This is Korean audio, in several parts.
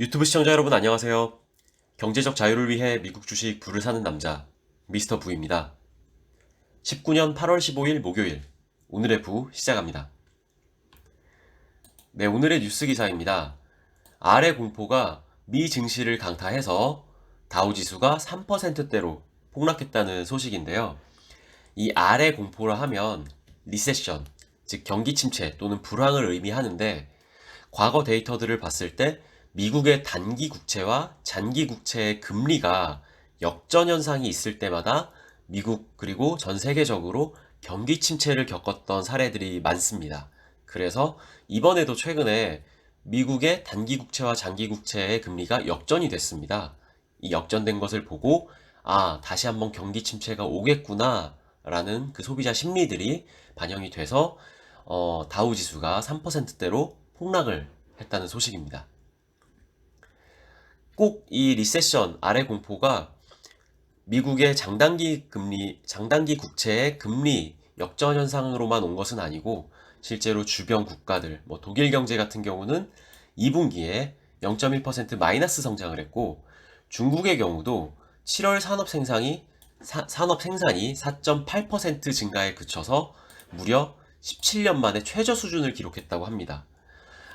유튜브 시청자 여러분 안녕하세요. 경제적 자유를 위해 미국 주식 부를 사는 남자 미스터 부입니다. 19년 8월 15일 목요일 오늘의 부 시작합니다. 네, 오늘의 뉴스 기사입니다. 아래 공포가 미 증시를 강타해서 다우 지수가 3%대로 폭락했다는 소식인데요. 이 아래 공포라 하면 리세션, 즉 경기 침체 또는 불황을 의미하는데 과거 데이터들을 봤을 때 미국의 단기 국채와 장기 국채의 금리가 역전 현상이 있을 때마다 미국 그리고 전 세계적으로 경기 침체를 겪었던 사례들이 많습니다. 그래서 이번에도 최근에 미국의 단기 국채와 장기 국채의 금리가 역전이 됐습니다. 이 역전된 것을 보고 아, 다시 한번 경기 침체가 오겠구나 라는 그 소비자 심리들이 반영이 돼서 어, 다우 지수가 3%대로 폭락을 했다는 소식입니다. 꼭 이 리세션 아래 공포가 미국의 장단기 금리, 장단기 국채의 금리 역전 현상으로만 온 것은 아니고 실제로 주변 국가들, 뭐 독일 경제 같은 경우는 2분기에 0.1% 마이너스 성장을 했고 중국의 경우도 7월 산업 생산이 사- 산업 생산이 4.8% 증가에 그쳐서 무려 17년 만에 최저 수준을 기록했다고 합니다.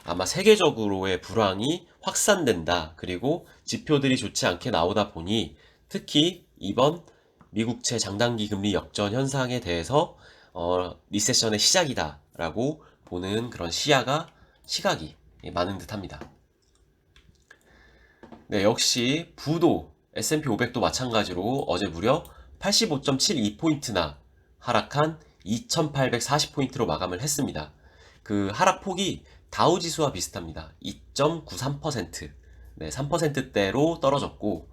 아마 세계적으로의 불황이 확산된다. 그리고 지표들이 좋지 않게 나오다 보니 특히 이번 미국채 장단기 금리 역전 현상에 대해서 어, 리세션의 시작이다라고 보는 그런 시야가 시각이 많은 듯합니다. 네, 역시 부도 S&P 500도 마찬가지로 어제 무려 85.72포인트나 하락한 2840포인트로 마감을 했습니다. 그 하락폭이 다우 지수와 비슷합니다. 2.93%. 네, 3%대로 떨어졌고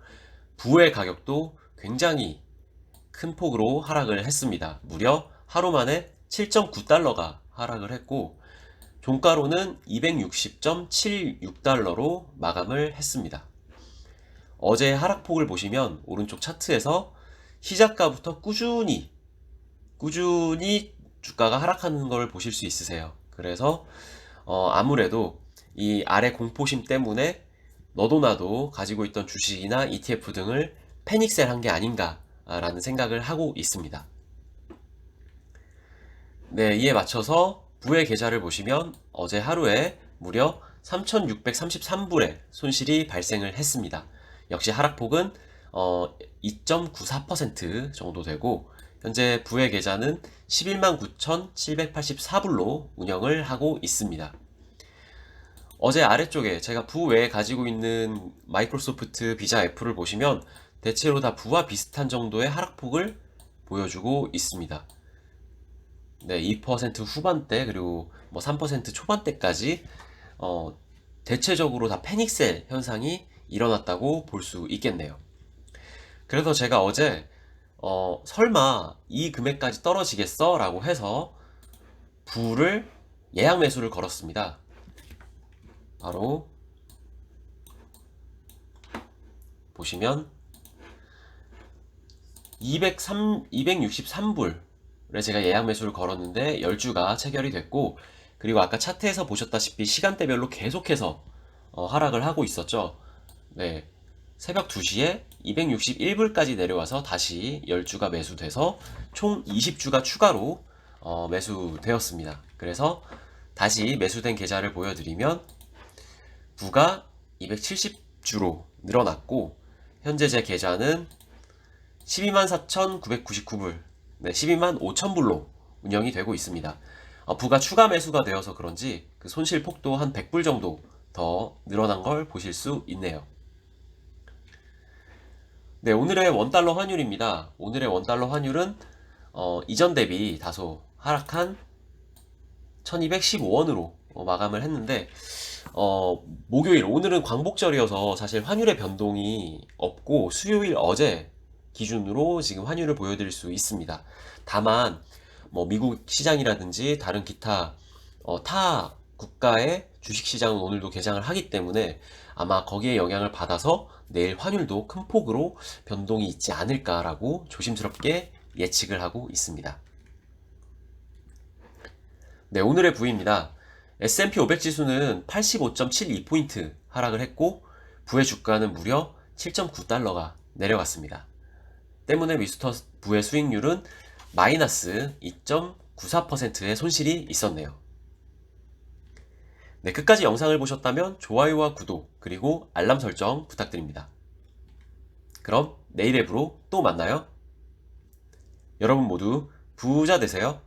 부의 가격도 굉장히 큰 폭으로 하락을 했습니다. 무려 하루 만에 7.9달러가 하락을 했고 종가로는 260.76달러로 마감을 했습니다. 어제 하락폭을 보시면 오른쪽 차트에서 시작가부터 꾸준히 꾸준히 주가가 하락하는 걸 보실 수 있으세요. 그래서 어, 아무래도 이 아래 공포심 때문에 너도 나도 가지고 있던 주식이나 ETF 등을 패닉셀 한 게 아닌가라는 생각을 하고 있습니다. 네, 이에 맞춰서 부의 계좌를 보시면 어제 하루에 무려 3,633불의 손실이 발생을 했습니다. 역시 하락폭은 어, 2.94% 정도 되고 현재 부의 계좌는 11만 9,784불로 운영을 하고 있습니다. 어제 아래쪽에 제가 부 외에 가지고 있는 마이크로소프트, 비자, 애플을 보시면 대체로 다 부와 비슷한 정도의 하락폭을 보여주고 있습니다. 네, 2% 후반대 그리고 뭐 3% 초반대까지 어, 대체적으로 다 패닉셀 현상이 일어났다고 볼 수 있겠네요. 그래서 제가 어제 어, 설마 이 금액까지 떨어지겠어? 라고 해서 부를 예약 매수를 걸었습니다. 바로 보시면 203, 263불에 제가 예약 매수를 걸었는데 10주가 체결이 됐고 그리고 아까 차트에서 보셨다시피 시간대별로 계속해서 어, 하락을 하고 있었죠. 네. 새벽 2시에 261불까지 내려와서 다시 10주가 매수돼서 총 20주가 추가로 어, 매수되었습니다. 그래서 다시 매수된 계좌를 보여드리면 부가 270주로 늘어났고 현재 제 계좌는 124,999불, 네, 125,000불로 운영이 되고 있습니다. 어, 부가 추가 매수가 되어서 그런지 그 손실 폭도 한 100불 정도 더 늘어난 걸 보실 수 있네요. 네, 오늘의 원달러 환율입니다. 오늘의 원달러 환율은 어, 이전 대비 다소 하락한 1215원으로 마감을 했는데 어, 목요일 오늘은 광복절이어서 사실 환율의 변동이 없고 수요일 어제 기준으로 지금 환율을 보여드릴 수 있습니다. 다만 뭐 미국 시장이라든지 다른 기타 어, 타 국가의 주식 시장은 오늘도 개장을 하기 때문에 아마 거기에 영향을 받아서 내일 환율도 큰 폭으로 변동이 있지 않을까라고 조심스럽게 예측을 하고 있습니다. 네, 오늘의 부입니다. S&P 500 지수는 85.72포인트 하락을 했고 부의 주가는 무려 7.9달러가 내려갔습니다. 때문에 미스터 부의 수익률은 마이너스 2.94%의 손실이 있었네요. 네, 끝까지 영상을 보셨다면 좋아요와 구독, 그리고 알람 설정 부탁드립니다. 그럼 내일 앱으로 또 만나요. 여러분 모두 부자 되세요.